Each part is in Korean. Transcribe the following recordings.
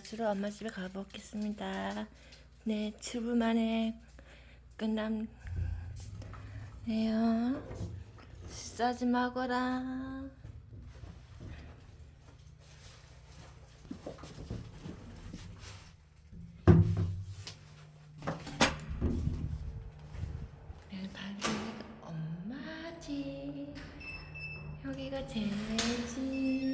주로 엄마 집에 가보겠습니다. 네, 7분 만에 끝남, 네요. 싸지 마거라. 여기 바로 여기가 엄마지. 여기가 제 집.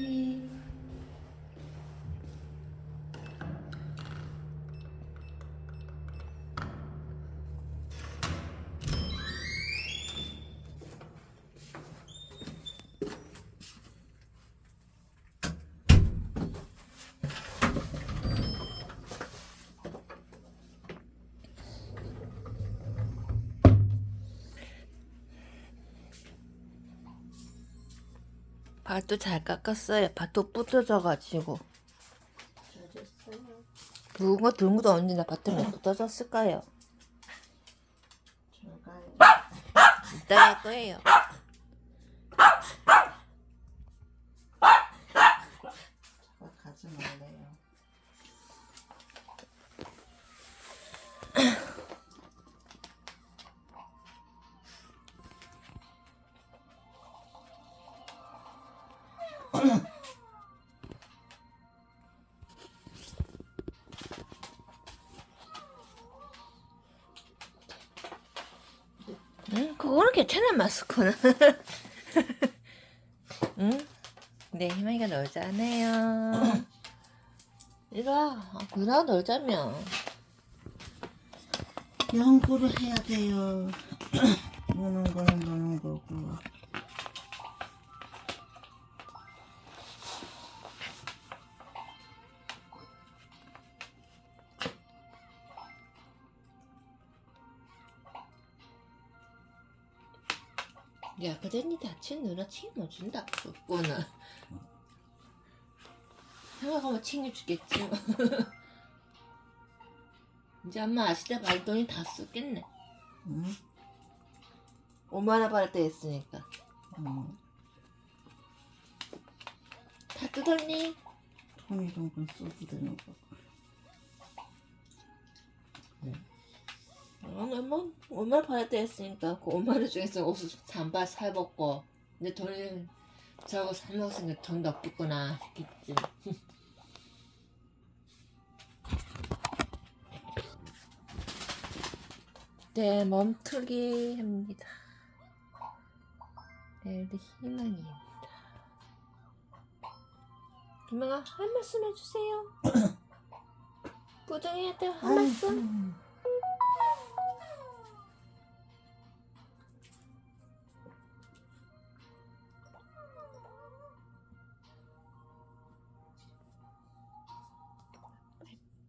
밭도 잘 깎았어요. 밭도 부서져가지고. 잘했어요. 붉은 거 들은 것도 언제 나 밭을 왜 부서졌을까요? 제가요. 이따 할 거예요. 응? 그거는 괜찮아, 마스크는. 응? 네, 희망이가 놀자네요. 이리 와. 아, 누나 놀자며. 연구를 해야 돼요. 노는 거는 노는 거고. 야, 그전니 다친 누나 책임져준다. 그거는. 생각하면 챙겨주겠지. 이제 엄마 아시다 발돈이 다 썼겠네. 응? 5만원 받을 때 했으니까. 응. 다 뜯었니? 돈이 동건 써도 되는 거. 오늘 뭐 5만원 받을 때 했으니까 그 5만원 중에서 옷을 잠바 사입었고 이제 돈을 저거 사 먹었으니까 돈도 없겠구나 싶겠지. 네, 멈추기 합니다. 네, 우리 희망입니다. 희망아, 한 말씀 해주세요. 부정이한테 한 말씀.